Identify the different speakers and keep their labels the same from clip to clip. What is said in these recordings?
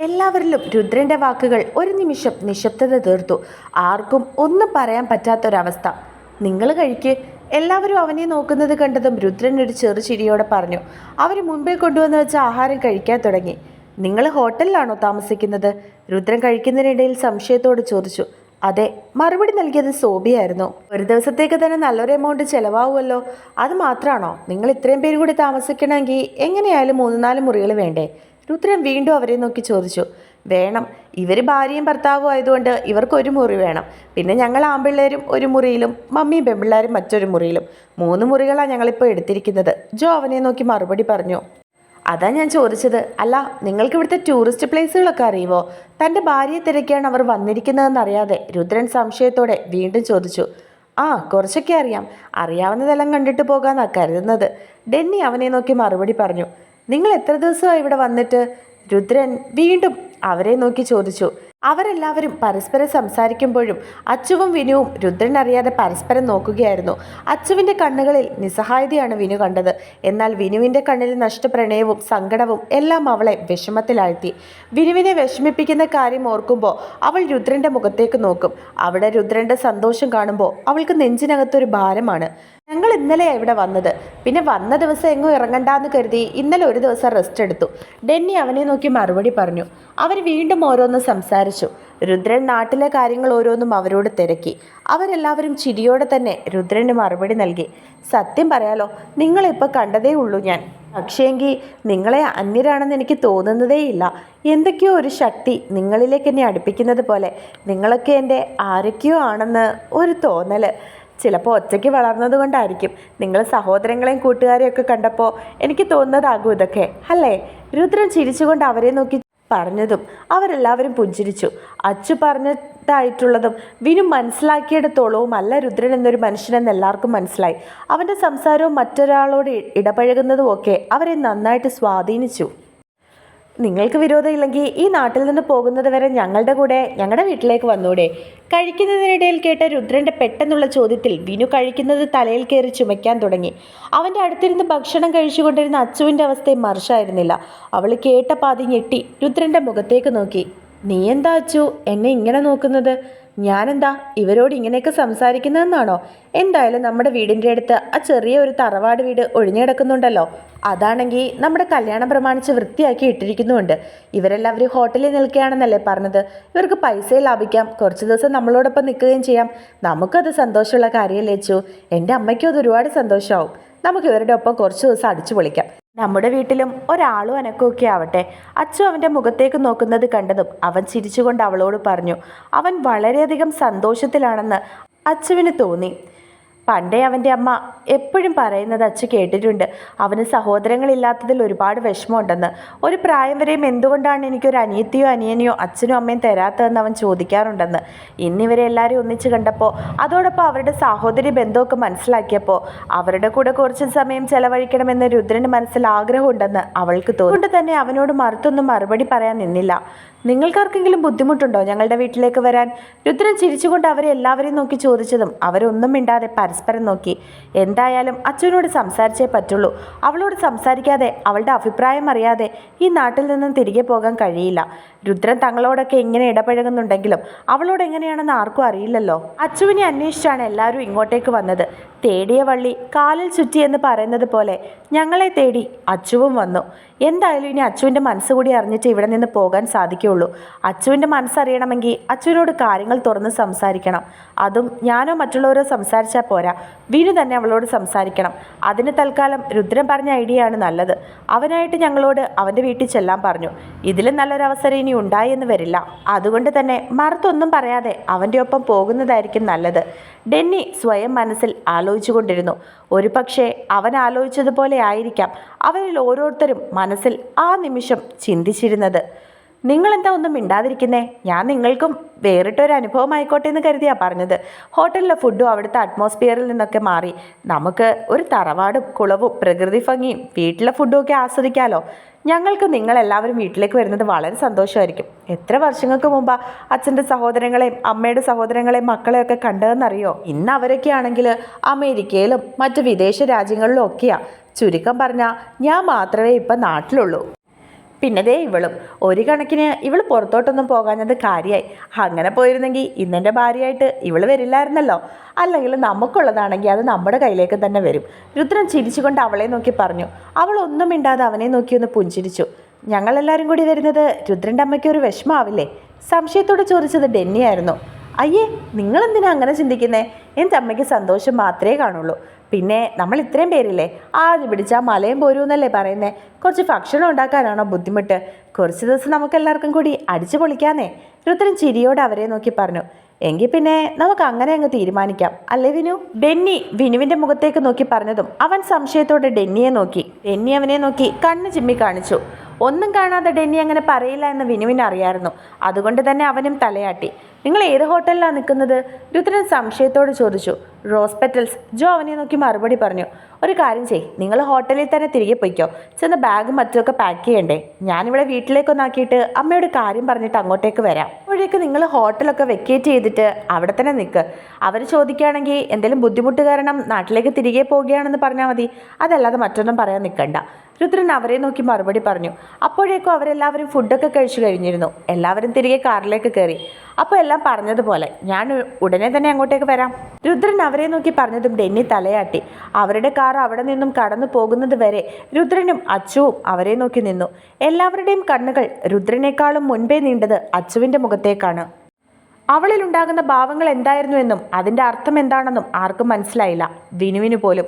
Speaker 1: എല്ലാവരിലും രുദ്രന്റെ വാക്കുകൾ ഒരു നിമിഷം നിശബ്ദത തീർത്തു. ആർക്കും ഒന്നും പറയാൻ പറ്റാത്തൊരവസ്ഥ. നിങ്ങൾ കഴിക്ക്. എല്ലാവരും അവനെ നോക്കുന്നത് കണ്ടതും രുദ്രൻ ഒരു ചെറു ചിരിയോടെ പറഞ്ഞു. അവർ മുൻപേ കൊണ്ടുവന്ന് വെച്ച ആഹാരം കഴിക്കാൻ തുടങ്ങി. നിങ്ങൾ ഹോട്ടലിലാണോ താമസിക്കുന്നത്? രുദ്രൻ കഴിക്കുന്നതിനിടയിൽ സംശയത്തോട് ചോദിച്ചു. അതെ മറുപടി നൽകിയത് സോബിയായിരുന്നു. ഒരു ദിവസത്തേക്ക് തന്നെ നല്ലൊരു എമൗണ്ട് ചിലവാകുമല്ലോ അത് മാത്രമാണോ നിങ്ങൾ ഇത്രയും പേര് കൂടി താമസിക്കണമെങ്കിൽ എങ്ങനെയായാലും മൂന്ന് നാല് മുറികൾ വേണ്ടേ? രുദ്രൻ വീണ്ടും അവരെ നോക്കി ചോദിച്ചു വേണം ഇവർ ഭാര്യയും ഭർത്താവും ആയതുകൊണ്ട് ഇവർക്ക് ഒരു മുറി വേണം. പിന്നെ ഞങ്ങൾ ആമ്പിള്ളേരും ഒരു മുറിയിലും മമ്മിയും പെമ്പിള്ളേരും മറ്റൊരു മുറിയിലും. മൂന്ന് മുറികളാണ് ഞങ്ങളിപ്പോൾ എടുത്തിരിക്കുന്നത്. ജോ അവനെ നോക്കി മറുപടി പറഞ്ഞു അതാ ഞാൻ ചോദിച്ചത്. അല്ല നിങ്ങൾക്ക് ഇവിടുത്തെ ടൂറിസ്റ്റ് പ്ലേസുകളൊക്കെ അറിയുമോ തന്റെ ഭാര്യയെ തിരക്കിയാണ് അവർ വന്നിരിക്കുന്നതെന്ന് അറിയാതെ രുദ്രൻ സംശയത്തോടെ വീണ്ടും ചോദിച്ചു ആ കുറച്ചൊക്കെ അറിയാം. അറിയാവുന്നതെല്ലാം കണ്ടിട്ട് പോകാമെന്നാണ് കരുതുന്നത്. ഡെന്നി അവനെ നോക്കി മറുപടി പറഞ്ഞു നിങ്ങൾ എത്ര ദിവസമായി ഇവിടെ വന്നിട്ട്? രുദ്രൻ വീണ്ടും അവരെ നോക്കി ചോദിച്ചു. അവരെല്ലാവരും പരസ്പരം സംസാരിക്കുമ്പോഴും അച്ചുവും വിനുവും രുദ്രൻ അറിയാതെ പരസ്പരം നോക്കുകയായിരുന്നു. അച്ചുവിന്റെ കണ്ണുകളിൽ നിസ്സഹായതയാണ് വിനു കണ്ടത്. എന്നാൽ വിനുവിന്റെ കണ്ണിൽ നഷ്ടപ്രണയവും സങ്കടവും എല്ലാം അവളെ വിഷമത്തിലാഴ്ത്തി. വിനുവിനെ വിഷമിപ്പിക്കുന്ന കാര്യം ഓർക്കുമ്പോൾ അവൾ രുദ്രന്റെ മുഖത്തേക്ക് നോക്കും. അവിടെ രുദ്രന്റെ സന്തോഷം കാണുമ്പോൾ അവൾക്ക് നെഞ്ചിനകത്തൊരു ഭാരമാണ്. ഞങ്ങൾ ഇന്നലെയാണ് ഇവിടെ വന്നത്. പിന്നെ വന്ന ദിവസം എങ്ങും ഇറങ്ങണ്ടെന്ന് കരുതി ഇന്നലെ ഒരു ദിവസം റെസ്റ്റ് എടുത്തു. ഡെന്നി അവനെ നോക്കി മറുപടി പറഞ്ഞു. അവർ വീണ്ടും ഓരോന്ന് സംസാരിച്ചു. രുദ്രൻ നാട്ടിലെ കാര്യങ്ങൾ ഓരോന്നും അവരോട് തിരക്കി. അവരെല്ലാവരും ചിരിയോടെ തന്നെ രുദ്രന് മറുപടി നൽകി. സത്യം പറയാലോ നിങ്ങളിപ്പോൾ കണ്ടതേ ഉള്ളൂ ഞാൻ. പക്ഷേങ്കിൽ നിങ്ങളെ അന്യരാണെന്ന് എനിക്ക് തോന്നുന്നതേയില്ല എന്തൊക്കെയോ ഒരു ശക്തി നിങ്ങളിലേക്ക് എന്നെ അടുപ്പിക്കുന്നത് പോലെ നിങ്ങളൊക്കെ എന്റെ ആരൊക്കെയോ ആണെന്ന് ഒരു തോന്നൽ ചിലപ്പോൾ ഒറ്റയ്ക്ക് വളർന്നത് കൊണ്ടായിരിക്കും. നിങ്ങൾ സഹോദരങ്ങളെയും കൂട്ടുകാരെയും ഒക്കെ കണ്ടപ്പോൾ എനിക്ക് തോന്നുന്നതാകും ഇതൊക്കെ. അല്ലേ? രുദ്രൻ ചിരിച്ചുകൊണ്ട് അവരെ നോക്കി പറഞ്ഞതും അവരെല്ലാവരും പുഞ്ചിരിച്ചു. അച്ചു പറഞ്ഞതായിട്ടുള്ളതും വിനു മനസ്സിലാക്കിയിടത്തോളവും അല്ല രുദ്രൻ എന്നൊരു മനുഷ്യനെന്ന് എല്ലാവർക്കും മനസ്സിലായി. അവന്റെ സംസാരവും മറ്റൊരാളോട് ഇടപഴകുന്നതും ഒക്കെ അവരെ നന്നായിട്ട് സ്വാധീനിച്ചു. നിങ്ങൾക്ക് വിരോധമില്ലെങ്കിൽ ഈ നാട്ടിൽ നിന്ന് പോകുന്നത് വരെ ഞങ്ങളുടെ കൂടെ ഞങ്ങളുടെ വീട്ടിലേക്ക് വന്നൂടെ. കഴിക്കുന്നതിനിടയിൽ കേട്ട രുദ്രന്റെ പെട്ടെന്നുള്ള ചോദ്യത്തിൽ വിനു കഴിക്കുന്നത് തലയിൽ കയറി ചുമയ്ക്കാൻ തുടങ്ങി. അവന്റെ അടുത്തിരുന്ന് ഭക്ഷണം കഴിച്ചുകൊണ്ടിരുന്ന അച്ചുവിന്റെ അവസ്ഥയും മറിച്ചായിരുന്നില്ല. അവൾ കേട്ട പാതി ഞെട്ടി രുദ്രന്റെ മുഖത്തേക്ക് നോക്കി. നീ എന്താ അച്ചു? എന്നെ ഇങ്ങനെ നോക്കുന്നത്? ഞാനെന്താ ഇവരോട് ഇങ്ങനെയൊക്കെ സംസാരിക്കുന്നതെന്നാണോ? എന്തായാലും നമ്മുടെ വീടിന്റെ അടുത്ത് ആ ചെറിയ ഒരു തറവാട് വീട് ഒഴിഞ്ഞു കിടക്കുന്നുണ്ടല്ലോ. അതാണെങ്കിൽ നമ്മുടെ കല്യാണം പ്രമാണിച്ച് വൃത്തിയാക്കി ഇട്ടിരിക്കുന്നുമുണ്ട്. ഇവരെല്ലാവരും ഹോട്ടലിൽ നിൽക്കുകയാണെന്നല്ലേ പറഞ്ഞത്. ഇവർക്ക് പൈസ ലാഭിക്കാം. കുറച്ച് ദിവസം നമ്മളോടൊപ്പം നിൽക്കുകയും ചെയ്യാം. നമുക്കത് സന്തോഷമുള്ള കാര്യമല്ലേ എന്റെ അമ്മയ്ക്കും അത് ഒരുപാട് സന്തോഷമാവും. നമുക്ക് ഇവരുടെ ഒപ്പം കുറച്ച് ദിവസം അടിച്ചു പൊളിക്കാം. നമ്മുടെ വീട്ടിലും ഒരാളും അനക്കമൊക്കെ ആവട്ടെ. അച്ചു അവന്റെ മുഖത്തേക്ക് നോക്കുന്നത് കണ്ടതും അവൻ ചിരിച്ചുകൊണ്ട് അവളോട് പറഞ്ഞു അവൻ വളരെയധികം സന്തോഷത്തിലാണെന്ന് അച്ചുവിന് തോന്നി. പണ്ടേ അവന്റെ അമ്മ എപ്പോഴും പറയുന്നത് അച്ഛ കേട്ടിട്ടുണ്ട്. അവന് സഹോദരങ്ങളില്ലാത്തതിൽ ഒരുപാട് വിഷമമുണ്ടെന്ന്. ഒരു പ്രായം വരെയും എന്തുകൊണ്ടാണ് എനിക്കൊരു അനിയത്തിയോ അനിയനെയോ അച്ഛനും അമ്മയും തരാത്തതെന്ന് അവൻ ചോദിക്കാറുണ്ടെന്ന്. ഇന്നിവരെ എല്ലാവരും ഒന്നിച്ച് കണ്ടപ്പോൾ അതോടൊപ്പം അവരുടെ സഹോദരി ബന്ധമൊക്കെ മനസ്സിലാക്കിയപ്പോൾ അവരുടെ കൂടെ കുറച്ച് സമയം ചെലവഴിക്കണമെന്ന് രുദ്രന് മനസ്സിൽ ആഗ്രഹമുണ്ടെന്ന് അവൾക്ക് തോന്നി. കൊണ്ട് തന്നെ അവനോട് മറുത്തൊന്നും മറുപടി പറയാൻ നിന്നില്ല. നിങ്ങൾക്കാർക്കെങ്കിലും ബുദ്ധിമുട്ടുണ്ടോ ഞങ്ങളുടെ വീട്ടിലേക്ക് വരാൻ? രുദ്രൻ ചിരിച്ചുകൊണ്ട് അവരെ എല്ലാവരെയും നോക്കി ചോദിച്ചതും അവരൊന്നും മിണ്ടാതെ പരസ്പരം നോക്കി. എന്തായാലും അച്ഛനോട് സംസാരിച്ചേ പറ്റുള്ളൂ. അവളോട് സംസാരിക്കാതെ അവളുടെ അഭിപ്രായം അറിയാതെ ഈ നാട്ടിൽ നിന്നും തിരികെ പോകാൻ കഴിയില്ല. രുദ്രൻ തങ്ങളോടൊക്കെ എങ്ങനെ ഇടപഴകുന്നുണ്ടെങ്കിലും അവളോട് എങ്ങനെയാണെന്ന് ആർക്കും അറിയില്ലല്ലോ. അച്ചുവിനെ അന്വേഷിച്ചാണ് എല്ലാവരും ഇങ്ങോട്ടേക്ക് വന്നത്. തേടിയ വള്ളി കാലിൽ ചുറ്റി എന്ന് പറയുന്നത് പോലെ ഞങ്ങളെ തേടി അച്ചുവും വന്നു. എന്തായാലും ഇനി അച്ചുവിന്റെ മനസ്സ് കൂടി അറിഞ്ഞിട്ട് ഇവിടെ നിന്ന് പോകാൻ സാധിക്കുകയുള്ളൂ. അച്ചുവിന്റെ മനസ്സറിയണമെങ്കിൽ അച്ചുവിനോട് കാര്യങ്ങൾ തുറന്ന് സംസാരിക്കണം. അതും ഞാനോ മറ്റുള്ളവരോ സംസാരിച്ചാൽ പോരാ. വിനു തന്നെ അവളോട് സംസാരിക്കണം. അതിന് തൽക്കാലം രുദ്രൻ പറഞ്ഞ ഐഡിയ ആണ് നല്ലത്. അവനായിട്ട് ഞങ്ങളോട് അവന്റെ വീട്ടിൽ ചെല്ലാൻ പറഞ്ഞു. ഇതിലും നല്ലൊരവസരം ഇനി ഉണ്ടായി എന്ന് വരില്ല. അതുകൊണ്ട് തന്നെ മറുത്തൊന്നും പറയാതെ അവന്റെ ഒപ്പം പോകുന്നതായിരിക്കും നല്ലത്. ഡെന്നി സ്വയം മനസ്സിൽ ആലോചിച്ചുകൊണ്ടിരുന്നു. ഒരു പക്ഷേ അവൻ ആലോചിച്ചതുപോലെ ആയിരിക്കാം അവരിൽ ഓരോരുത്തരും മനസ്സിൽ ആ നിമിഷം ചിന്തിച്ചിരുന്നത്. നിങ്ങളെന്താ ഒന്നും മിണ്ടാതിരിക്കുന്നേ? ഞാൻ നിങ്ങൾക്കും വേറിട്ടൊരു അനുഭവം ആയിക്കോട്ടെ എന്ന് കരുതിയാ പറഞ്ഞത്. ഹോട്ടലിലെ ഫുഡും അവിടുത്തെ അറ്റ്മോസ്ഫിയറിൽ നിന്നൊക്കെ മാറി. നമുക്ക് ഒരു തറവാടും കുളവും പ്രകൃതി ഭംഗിയും വീട്ടിലെ ഫുഡും ഒക്കെ ആസ്വദിക്കാമല്ലോ ഞങ്ങൾക്ക് നിങ്ങളെല്ലാവരും വീട്ടിലേക്ക് വരുന്നത് വളരെ സന്തോഷമായിരിക്കും. എത്ര വർഷങ്ങൾക്ക് മുമ്പാ അച്ഛന്റെ സഹോദരങ്ങളെയും അമ്മയുടെ സഹോദരങ്ങളെയും മക്കളെയൊക്കെ കണ്ടതെന്നറിയോ? ഇന്ന് അവരൊക്കെ ആണെങ്കിൽ അമേരിക്കയിലും മറ്റ് വിദേശ രാജ്യങ്ങളിലും ഒക്കെയാ. ചുരുക്കം പറഞ്ഞാൽ ഞാൻ മാത്രമേ ഇപ്പം നാട്ടിലുള്ളൂ. പിന്നെ ദേ ഇവളും. ഒരു കണക്കിന് ഇവൾ പുറത്തോട്ടൊന്നും പോകാഞ്ഞത് കാര്യമായി അങ്ങനെ പോയിരുന്നെങ്കിൽ ഇന്നെന്റെ ഭാര്യയായിട്ട് ഇവൾ വരില്ലായിരുന്നല്ലോ. അല്ലെങ്കിൽ നമുക്കുള്ളതാണെങ്കിൽ അത് നമ്മുടെ കയ്യിലേക്ക് തന്നെ വരും. രുദ്രൻ ചിരിച്ചുകൊണ്ട് അവളെ നോക്കി പറഞ്ഞു. അവൾ ഒന്നും മിണ്ടാതെ അവനെ നോക്കി ഒന്ന് പുഞ്ചിരിച്ചു. ഞങ്ങളെല്ലാവരും കൂടി വരുന്നത് രുദ്രന്റെ അമ്മയ്ക്ക് ഒരു വിഷമാവില്ലേ സംശയത്തോടെ ചോദിച്ചത് ഡെന്നിയായിരുന്നു. അയ്യേ നിങ്ങളെന്തിനാ അങ്ങനെ ചിന്തിക്കുന്നേ? എന്റെ അമ്മയ്ക്ക് സന്തോഷം മാത്രമേ കാണുള്ളൂ. പിന്നെ നമ്മൾ ഇത്രയും പേരില്ലേ? ആദ്യം പിടിച്ചാൽ മലയും പോരൂന്നല്ലേ പറയുന്നത് കുറച്ച് ഭക്ഷണം ഉണ്ടാക്കാനാണോ ബുദ്ധിമുട്ട്? കുറച്ച് ദിവസം നമുക്ക് എല്ലാവർക്കും കൂടി അടിച്ചു പൊളിക്കാന്നേ. രുദ്രൻ ചിരിയോട് അവരെ നോക്കി പറഞ്ഞു. എങ്കിൽ പിന്നെ നമുക്ക് അങ്ങനെ അങ്ങ് തീരുമാനിക്കാം. അല്ലേ വിനു? ഡെന്നി വിനുവിന്റെ മുഖത്തേക്ക് നോക്കി പറഞ്ഞതും അവൻ സംശയത്തോടെ ഡെന്നിയെ നോക്കി. ഡെന്നി അവനെ നോക്കി കണ്ണ് ചിമ്മി കാണിച്ചു. ഒന്നും കാണാതെ ഡെന്നി അങ്ങനെ പറയില്ല എന്ന് വിനുവിന് അറിയായിരുന്നു. അതുകൊണ്ട് തന്നെ അവനും തലയാട്ടി. നിങ്ങൾ ഏത് ഹോട്ടലിലാണ് നിൽക്കുന്നത്? രുദ്രൻ സംശയത്തോട് ചോദിച്ചു. Rose petals. ജോ അവനെ നോക്കി മറുപടി പറഞ്ഞു. ഒരു കാര്യം ചെയ് നിങ്ങൾ ഹോട്ടലിൽ തന്നെ തിരികെ പോയിക്കോ. ചെന്ന് ബാഗും മറ്റുമൊക്കെ പാക്ക് ചെയ്യണ്ടേ. ഞാനിവിടെ വീട്ടിലേക്കൊന്നാക്കിയിട്ട് അമ്മയോട് കാര്യം പറഞ്ഞിട്ട് അങ്ങോട്ടേക്ക് വരാം. അപ്പോഴേക്ക് നിങ്ങൾ ഹോട്ടലൊക്കെ വെക്കേറ്റ് ചെയ്തിട്ട് അവിടെ തന്നെ നിൽക്ക്. അവർ ചോദിക്കുകയാണെങ്കിൽ എന്തെങ്കിലും ബുദ്ധിമുട്ട് കാരണം നാട്ടിലേക്ക് തിരികെ പോവുകയാണെന്ന് പറഞ്ഞാൽ മതി. അതല്ലാതെ മറ്റൊന്നും പറയാൻ നിൽക്കണ്ട. രുദ്രൻ അവരെ നോക്കി മറുപടി പറഞ്ഞു. അപ്പോഴേക്കും അവരെല്ലാവരും ഫുഡൊക്കെ കഴിച്ചു കഴിഞ്ഞിരുന്നു. എല്ലാവരും തിരികെ കാറിലേക്ക് കയറി. അപ്പോൾ എല്ലാം പറഞ്ഞതുപോലെ ഞാൻ ഉടനെ തന്നെ അങ്ങോട്ടേക്ക് വരാം. രുദ്രൻ അവരെ നോക്കി പറഞ്ഞതും ഡെന്നി തലയാട്ടി. അവരുടെ കാർ അവിടെ നിന്നും കടന്നു പോകുന്നത് വരെ രുദ്രനും അച്ചുവും അവരെ നോക്കി നിന്നു. എല്ലാവരുടെയും കണ്ണുകൾ രുദ്രനേക്കാളും മുൻപേ നീണ്ടത് അച്ചുവിന്റെ മുഖത്തേക്കാണ്. അവളിലുണ്ടാകുന്ന ഭാവങ്ങൾ എന്തായിരുന്നുവെന്നും അതിന്റെ അർത്ഥം എന്താണെന്നും ആർക്കും മനസ്സിലായില്ല. വിനുവിന് പോലും.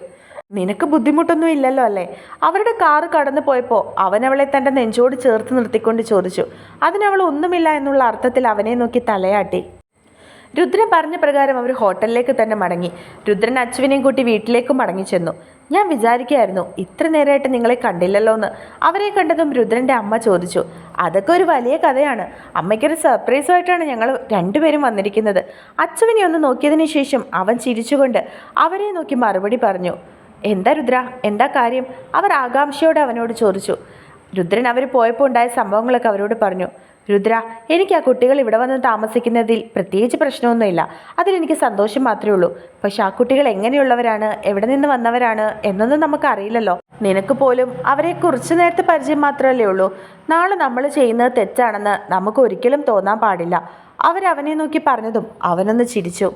Speaker 1: നിനക്ക് ബുദ്ധിമുട്ടൊന്നും ഇല്ലല്ലോ അല്ലേ? അവരുടെ കാറ് കടന്നു പോയപ്പോൾ അവൻ അവളെ തന്റെ നെഞ്ചോട് ചേർത്ത് നിർത്തിക്കൊണ്ട് ചോദിച്ചു അതിനവൾ ഒന്നുമില്ല എന്നുള്ള അർത്ഥത്തിൽ അവനെ നോക്കി തലയാട്ടി. രുദ്രൻ പറഞ്ഞ പ്രകാരം അവർ ഹോട്ടലിലേക്ക് തന്നെ മടങ്ങി. രുദ്രൻ അച്ചുവിനെയും കൂട്ടി വീട്ടിലേക്കും മടങ്ങി ചെന്നു. ഞാൻ വിചാരിക്കുകയായിരുന്നു ഇത്ര നേരമായിട്ട് നിങ്ങളെ കണ്ടില്ലല്ലോ എന്ന് അവരെ കണ്ടതും രുദ്രന്റെ അമ്മ ചോദിച്ചു അതൊക്കെ ഒരു വലിയ കഥയാണ്. അമ്മയ്ക്കൊരു സർപ്രൈസുമായിട്ടാണ് ഞങ്ങൾ രണ്ടുപേരും വന്നിരിക്കുന്നത്. അച്ചുവിനെ ഒന്ന് നോക്കിയതിന് ശേഷം അവൻ ചിരിച്ചുകൊണ്ട് അവരെ നോക്കി മറുപടി പറഞ്ഞു എന്താ രുദ്ര? എന്താ കാര്യം? അവർ ആകാംക്ഷയോടെ അവനോട് ചോദിച്ചു. രുദ്രൻ അവർ പോയപ്പോൾ ഉണ്ടായ സംഭവങ്ങളൊക്കെ അവരോട് പറഞ്ഞു. രുദ്ര എനിക്ക് ആ കുട്ടികൾ ഇവിടെ വന്ന് താമസിക്കുന്നതിൽ പ്രത്യേകിച്ച് പ്രശ്നമൊന്നുമില്ല. അതിലെനിക്ക് സന്തോഷം മാത്രമേ ഉള്ളൂ. പക്ഷെ ആ കുട്ടികൾ എങ്ങനെയുള്ളവരാണ്? എവിടെ നിന്ന് വന്നവരാണ്? എന്നൊന്നും നമുക്ക് അറിയില്ലല്ലോ. നിനക്ക് പോലും അവരെ കുറച്ച് നേരത്തെ പരിചയം മാത്രമല്ലേ ഉള്ളൂ. നാളെ നമ്മൾ ചെയ്യുന്നത് തെറ്റാണെന്ന് നമുക്ക് ഒരിക്കലും തോന്നാൻ പാടില്ല. അവരവനെ നോക്കി പറഞ്ഞതും അവനൊന്ന് ചിരിച്ചു.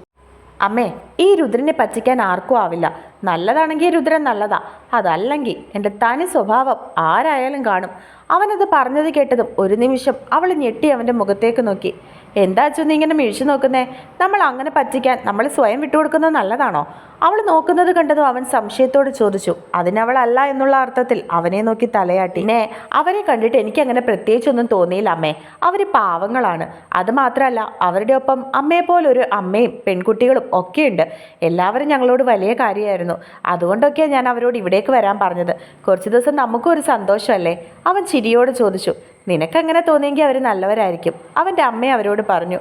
Speaker 1: അമ്മേ ഈ രുദ്രനെ പറ്റിക്കാൻ ആർക്കും ആവില്ല. നല്ലതാണെങ്കിൽ രുദ്രൻ നല്ലതാ. അതല്ലെങ്കിൽ എന്റെ തനി സ്വഭാവം ആരായാലും കാണും. അവനത് പറഞ്ഞത് കേട്ടതും ഒരു നിമിഷം അവൾ ഞെട്ടി അവന്റെ മുഖത്തേക്ക് നോക്കി. എന്താ അച്ഛൻ ഇങ്ങനെ മിഴിച്ചു നോക്കുന്നേ? നമ്മൾ അങ്ങനെ പറ്റിക്കാൻ നമ്മൾ സ്വയം വിട്ടുകൊടുക്കുന്നത് നല്ലതാണോ? അവൾ നോക്കുന്നത് കണ്ടതും അവൻ സംശയത്തോട് ചോദിച്ചു. അതിനവളല്ല എന്നുള്ള അർത്ഥത്തിൽ അവനെ നോക്കി തലയാട്ടി. പിന്നെ അവരെ കണ്ടിട്ട് എനിക്ക് അങ്ങനെ പ്രത്യേകിച്ചൊന്നും തോന്നിയില്ല അമ്മേ. അവർ പാവങ്ങളാണ്. അത് മാത്രമല്ല അവരുടെ ഒപ്പം അമ്മയെ പോലൊരു അമ്മയും പെൺകുട്ടികളും ഒക്കെയുണ്ട്. എല്ലാവരും ഞങ്ങളോട് വലിയ കാര്യമായിരുന്നു. അതുകൊണ്ടൊക്കെയാണ് ഞാൻ അവരോട് ഇവിടേക്ക് വരാൻ പറഞ്ഞത്. കുറച്ച് ദിവസം നമുക്കും ഒരു സന്തോഷമല്ലേ? അവൻ ചിരിയോട് ചോദിച്ചു. നിനക്കങ്ങനെ തോന്നിയെങ്കിൽ അവർ നല്ലവരായിരിക്കും. അവന്റെ അമ്മയെ അവരോട് പറഞ്ഞു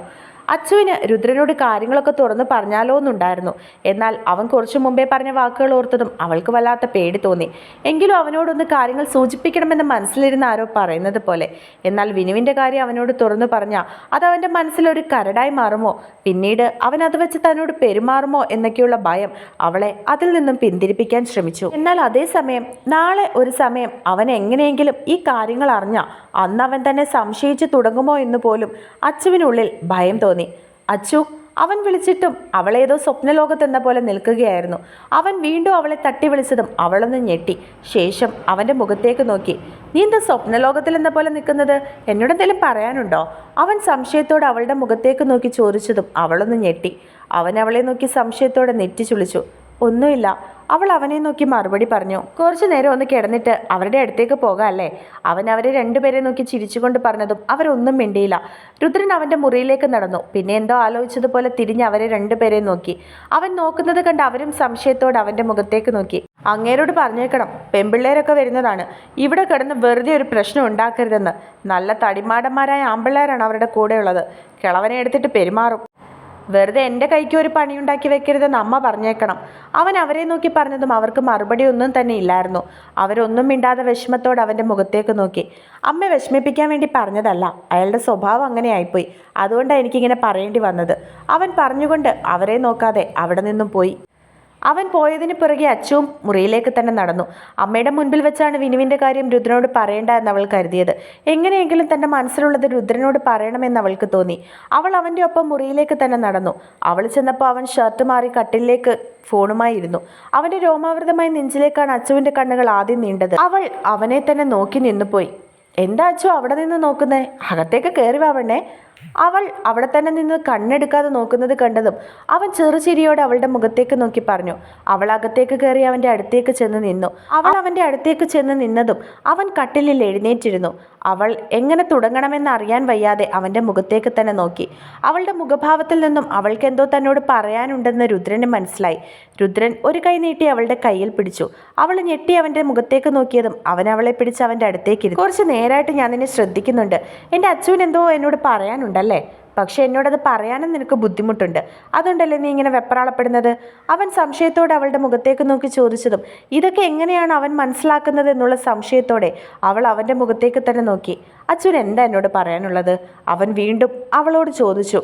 Speaker 1: അച്ചുവിന് രുദ്രനോട് കാര്യങ്ങളൊക്കെ തുറന്ന് പറഞ്ഞാലോ എന്നുണ്ടായിരുന്നു എന്നാൽ അവൻ കുറച്ചു മുമ്പേ പറഞ്ഞ വാക്കുകൾ ഓർത്തതും അവൾക്ക് വല്ലാത്ത പേടി തോന്നി. എങ്കിലും അവനോടൊന്ന് കാര്യങ്ങൾ സൂചിപ്പിക്കണമെന്ന് മനസ്സിലിരുന്ന ആരോ പറയുന്നത് പോലെ. എന്നാൽ വിനുവിന്റെ കാര്യം അവനോട് തുറന്നു പറഞ്ഞാൽ അത് അവന്റെ മനസ്സിലൊരു കരടായി മാറുമോ? പിന്നീട് അവൻ അത് വെച്ച് തന്നോട് പെരുമാറുമോ എന്നൊക്കെയുള്ള ഭയം അവളെ അതിൽ നിന്നും പിന്തിരിപ്പിക്കാൻ ശ്രമിച്ചു. എന്നാൽ അതേസമയം നാളെ ഒരു സമയം അവൻ എങ്ങനെയെങ്കിലും ഈ കാര്യങ്ങൾ അറിഞ്ഞ അന്ന് അവൻ തന്നെ സംശയിച്ചു തുടങ്ങുമോ എന്ന് പോലും അച്ചുവിനുള്ളിൽ ഭയം തോന്നി. അച്ചു അവൻ വിളിച്ചിട്ടും അവളേതോ സ്വപ്നലോകത്തെന്ന പോലെ നിൽക്കുകയായിരുന്നു. അവൻ വീണ്ടും അവളെ തട്ടി വിളിച്ചതും അവളൊന്ന് ഞെട്ടി. ശേഷം അവന്റെ മുഖത്തേക്ക് നോക്കി. നീ എന്താ സ്വപ്നലോകത്തിൽ എന്ന പോലെ നിൽക്കുന്നത്? എന്നോട് എന്തെങ്കിലും പറയാനുണ്ടോ? അവൻ സംശയത്തോടെ അവളുടെ മുഖത്തേക്ക് നോക്കി ചോദിച്ചതും അവളൊന്ന് ഞെട്ടി. അവൻ അവളെ നോക്കി സംശയത്തോടെ നെറ്റി ചുളിച്ചു ഒന്നുമില്ല. അവൾ അവനെ നോക്കി മറുപടി പറഞ്ഞു കുറച്ചു നേരം ഒന്ന് കിടന്നിട്ട് അവരുടെ അടുത്തേക്ക് പോകാം അല്ലേ? അവൻ അവരെ രണ്ടുപേരെ നോക്കി ചിരിച്ചുകൊണ്ട് പറഞ്ഞതും അവരൊന്നും മിണ്ടിയില്ല. രുദ്രൻ അവന്റെ മുറിയിലേക്ക് നടന്നു. പിന്നെ എന്തോ ആലോചിച്ചതുപോലെ തിരിഞ്ഞ് അവരെ രണ്ടുപേരെ നോക്കി. അവൻ നോക്കുന്നത് കണ്ട് അവരും സംശയത്തോടെ അവന്റെ മുഖത്തേക്ക് നോക്കി. അങ്ങേരോട് പറഞ്ഞേക്കണം പെമ്പിള്ളേരൊക്കെ വരുന്നതാണ്. ഇവിടെ കിടന്ന് വെറുതെ ഒരു പ്രശ്നം ഉണ്ടാക്കരുതെന്ന്. നല്ല തടിമാടന്മാരായ ആമ്പിള്ളേരാണ് അവരുടെ കൂടെയുള്ളത്. കിളവനെ എടുത്തിട്ട് പെരുമാറും. വെറുതെ എന്റെ കൈക്ക് ഒരു പണിയുണ്ടാക്കി വെക്കരുതെന്ന് അമ്മ പറഞ്ഞേക്കണം. അവൻ അവരെ നോക്കി പറഞ്ഞതും അവർക്ക് മറുപടി ഒന്നും തന്നെ ഇല്ലായിരുന്നു. അവരൊന്നും മിണ്ടാതെ വിഷമത്തോടെ അവന്റെ മുഖത്തേക്ക് നോക്കി. അമ്മ വിഷമിപ്പിക്കാൻ വേണ്ടി പറഞ്ഞതല്ല അയാളുടെ സ്വഭാവം അങ്ങനെ ആയിപ്പോയി. അതുകൊണ്ടാണ് എനിക്കിങ്ങനെ പറയേണ്ടി വന്നത്. അവൻ പറഞ്ഞുകൊണ്ട് അവരെ നോക്കാതെ അവിടെ നിന്നും പോയി. അവൻ പോയതിന് പിറകെ അച്ചുവും മുറിയിലേക്ക് തന്നെ നടന്നു. അമ്മയുടെ മുൻപിൽ വെച്ചാണ് വിനുവിന്റെ കാര്യം രുദ്രനോട് പറയേണ്ട എന്ന് അവൾ കരുതിയത്. എങ്ങനെയെങ്കിലും തന്റെ മനസ്സിലുള്ളത് രുദ്രനോട് പറയണമെന്ന് അവൾക്ക് തോന്നി. അവൾ അവന്റെ ഒപ്പം മുറിയിലേക്ക് തന്നെ നടന്നു. അവൾ ചെന്നപ്പോൾ അവൻ ഷർട്ട് മാറി കട്ടിലേക്ക് ഫോണുമായി ഇരുന്നു. അവന്റെ രോമാവൃതമായ നെഞ്ചിലേക്കാണ് അച്ചുവിന്റെ കണ്ണുകൾ ആദ്യം നീണ്ടത്. അവൾ അവനെ തന്നെ നോക്കി നിന്നുപോയി. എന്താ അച്ചു അവിടെ നിന്ന് നോക്കുന്നേ? അകത്തേക്ക് കയറി വാവണ്ണേ അവൾ അവിടെ തന്നെ നിന്ന് കണ്ണെടുക്കാതെ നോക്കുന്നത് കണ്ടതും അവൻ ചെറുചിരിയോടെ അവളുടെ മുഖത്തേക്ക് നോക്കി പറഞ്ഞു. അവൾ അകത്തേക്ക് കയറി അവന്റെ അടുത്തേക്ക് ചെന്ന് നിന്നു. അവൾ അവന്റെ അടുത്തേക്ക് ചെന്ന് നിന്നതും അവൻ കട്ടിലിൽ എഴുന്നേറ്റിരുന്നു. അവൾ എങ്ങനെ തുടങ്ങണമെന്ന് അറിയാൻ വയ്യാതെ അവന്റെ മുഖത്തേക്ക് തന്നെ നോക്കി. അവളുടെ മുഖഭാവത്തിൽ നിന്നും അവൾക്ക് എന്തോ തന്നോട് പറയാനുണ്ടെന്ന് രുദ്രന് മനസ്സിലായി. രുദ്രൻ ഒരു കൈ നീട്ടി അവളുടെ കയ്യിൽ പിടിച്ചു. അവൾ ഞെട്ടി അവന്റെ മുഖത്തേക്ക് നോക്കിയതും അവൻ അവളെ പിടിച്ച് അവന്റെ അടുത്തേക്ക് കുറച്ച് നേരായിട്ട് ഞാൻ നിന്നെ ശ്രദ്ധിക്കുന്നുണ്ട്. എന്റെ അച്ഛൻ എന്തോ എന്നോട് പറയാനുണ്ടല്ലേ പക്ഷെ എന്നോടത് പറയാനും നിനക്ക് ബുദ്ധിമുട്ടുണ്ട്. അതുണ്ടല്ലേ നീ ഇങ്ങനെ വെപ്രാളപ്പെടുന്നത്? അവൻ സംശയത്തോടെ അവളുടെ മുഖത്തേക്ക് നോക്കി ചോദിച്ചതും ഇതൊക്കെ എങ്ങനെയാണ് അവൻ മനസ്സിലാക്കുന്നത്? എന്നുള്ള സംശയത്തോടെ അവൾ അവന്റെ മുഖത്തേക്ക് തന്നെ നോക്കി. അച്ഛൻ എന്താ എന്നോട് പറയാനുള്ളത്? അവൻ വീണ്ടും അവളോട് ചോദിച്ചു.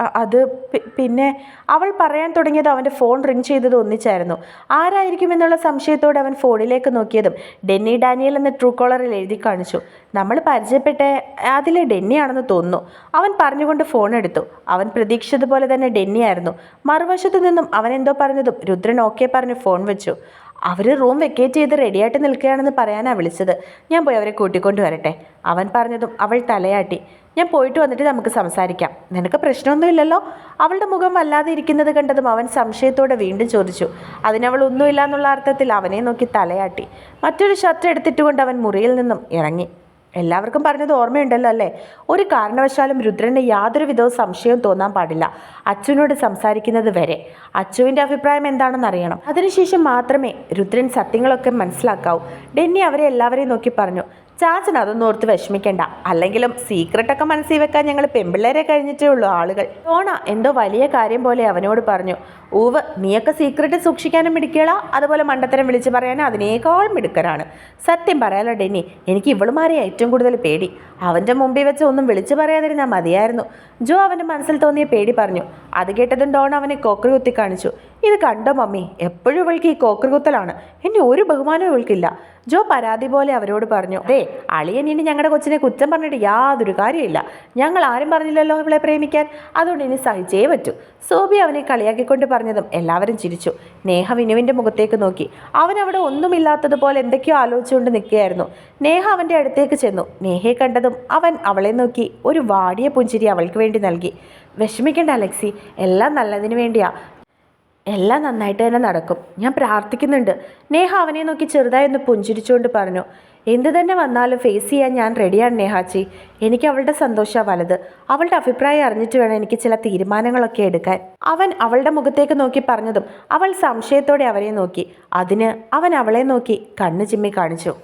Speaker 1: അത് പിന്നെ അവൾ പറയാൻ തുടങ്ങിയത് അവന്റെ ഫോൺ റിങ് ചെയ്തത് ഒന്നിച്ചായിരുന്നു. ആരായിരിക്കുമെന്നുള്ള സംശയത്തോടെ അവൻ ഫോണിലേക്ക് നോക്കിയതും ഡെന്നി ഡാനിയൽ എന്ന ട്രൂ കോളറിൽ എഴുതി കാണിച്ചു. നമ്മൾ പരിചയപ്പെട്ട അതിലെ ഡെന്നിയാണെന്ന് തോന്നുന്നു. അവൻ പറഞ്ഞുകൊണ്ട് ഫോൺ എടുത്തു. അവൻ പ്രതീക്ഷിച്ചതുപോലെ തന്നെ ഡെന്നിയായിരുന്നു. മറുവശത്തു നിന്നും അവൻ എന്തോ പറഞ്ഞതും രുദ്രൻ ഓക്കെ പറഞ്ഞ് ഫോൺ വെച്ചു. അവർ റൂം വെക്കേറ്റ് ചെയ്ത് റെഡിയായിട്ട് നിൽക്കുകയാണെന്ന് പറയാനാണ് വിളിച്ചത്. ഞാൻ പോയി അവരെ കൂട്ടിക്കൊണ്ടു വരട്ടെ. അവൻ പറഞ്ഞതും അവൾ തലയാട്ടി. ഞാൻ പോയിട്ട് വന്നിട്ട് നമുക്ക് സംസാരിക്കാം. നിനക്ക് പ്രശ്നമൊന്നുമില്ലല്ലോ? അവളുടെ മുഖം വല്ലാതെ ഇരിക്കുന്നത് കണ്ടതും അവൻ സംശയത്തോടെ വീണ്ടും ചോദിച്ചു. അതിനവൾ ഒന്നുമില്ല എന്നുള്ള അർത്ഥത്തിൽ അവനെ നോക്കി തലയാട്ടി. മറ്റൊരു ഷർട്ട് എടുത്തിട്ടുകൊണ്ട് അവൻ മുറിയിൽ നിന്നും ഇറങ്ങി. എല്ലാവർക്കും പറഞ്ഞത് ഓർമ്മയുണ്ടല്ലോ അല്ലേ? ഒരു കാരണവശാലും രുദ്രന് യാതൊരു വിധവും സംശയവും തോന്നാൻ പാടില്ല. അച്ഛനോട് സംസാരിക്കുന്നത് വരെ. അച്ചുവിന്റെ അഭിപ്രായം എന്താണെന്ന് അറിയണം അതിനുശേഷം മാത്രമേ രുദ്രൻ സത്യങ്ങളൊക്കെ മനസ്സിലാക്കാവൂ. ഡെന്നി അവരെ എല്ലാവരെയും നോക്കി പറഞ്ഞു. ചാച്ചൻ അതൊന്നും ഓർത്ത് വിഷമിക്കണ്ട. അല്ലെങ്കിലും സീക്രട്ടൊക്കെ മനസ്സിൽ വെക്കാൻ ഞങ്ങൾ പെമ്പിള്ളേരെ കഴിഞ്ഞിട്ടേ ഉള്ളൂ ആളുകൾ. ഓണ എന്തോ വലിയ കാര്യം പോലെ അവനോട് പറഞ്ഞു. ഊവ് നീയൊക്കെ സീക്രട്ട് സൂക്ഷിക്കാനും മിടുക്കിയള അതുപോലെ മണ്ടത്തരം വിളിച്ചു പറയാനും അതിനേക്കാൾ മിടുക്കരാണ്. സത്യം പറയാലോ ഡെന്നി എനിക്ക് ഇവളുമാരെ ഏറ്റവും കൂടുതൽ പേടി. അവന്റെ മുമ്പിൽ വെച്ച് ഒന്നും വിളിച്ചു പറയാതിരുന്നാൽ മതിയായിരുന്നു. ജോ അവന്റെ മനസ്സിൽ തോന്നിയ പേടി പറഞ്ഞു. അത് കേട്ടതും ഡോൺ അവനെ കോക്കറി കുത്തി കാണിച്ചു. ഇത് കണ്ടോ മമ്മി എപ്പോഴും ഇവൾക്ക് ഈ കോക്കറി കുത്തലാണ്. എന്റെ ഒരു ബഹുമാനവും ഇവൾക്കില്ല. ജോ പരാതി പോലെ അവരോട് പറഞ്ഞു അതെ അളിയൻ ഇനി ഞങ്ങളുടെ കൊച്ചിനെ കുറ്റം പറഞ്ഞിട്ട് യാതൊരു കാര്യമില്ല ഞങ്ങൾ ആരും പറഞ്ഞില്ലല്ലോ ഇവളെ പ്രേമിക്കാൻ. അതുകൊണ്ട് ഇനി സഹിച്ചേ പറ്റൂ. സോബി അവനെ കളിയാക്കിക്കൊണ്ട് പറഞ്ഞതും എല്ലാവരും ചിരിച്ചു. നേഹ വിനുവിന്റെ മുഖത്തേക്ക് നോക്കി. അവൻ അവിടെ ഒന്നുമില്ലാത്തതുപോലെ എന്തൊക്കെയോ ആലോചിച്ചുകൊണ്ട് നിൽക്കുകയായിരുന്നു. നേഹ അവന്റെ അടുത്തേക്ക് ചെന്നു. നേഹയെ കണ്ടതും അവൻ അവളെ നോക്കി ഒരു വാടിയ പുഞ്ചിരി അവൾക്ക് വേണ്ടി നൽകി. വിഷമിക്കേണ്ട അലക്സി എല്ലാം നല്ലതിന് വേണ്ടിയാ. എല്ലാം നന്നായിട്ട് തന്നെ നടക്കും. ഞാൻ പ്രാർത്ഥിക്കുന്നുണ്ട്. നേഹ അവനെ നോക്കി ചെറുതായി ഒന്ന് പുഞ്ചിരിച്ചുകൊണ്ട് പറഞ്ഞു എന്ത് തന്നെ വന്നാലും ഫേസ് ചെയ്യാൻ ഞാൻ റെഡിയാണ് നേഹാച്ചി എനിക്ക് അവളുടെ സന്തോഷമാണ് വലുത്. അവളുടെ അഭിപ്രായം അറിഞ്ഞിട്ട് വേണം എനിക്ക് ചില തീരുമാനങ്ങളൊക്കെ എടുക്കാൻ. അവൻ അവളുടെ മുഖത്തേക്ക് നോക്കി പറഞ്ഞതും അവൾ സംശയത്തോടെ അവനെ നോക്കി. അതിന് അവൻ അവളെ നോക്കി കണ്ണു ചിമ്മി കാണിച്ചു.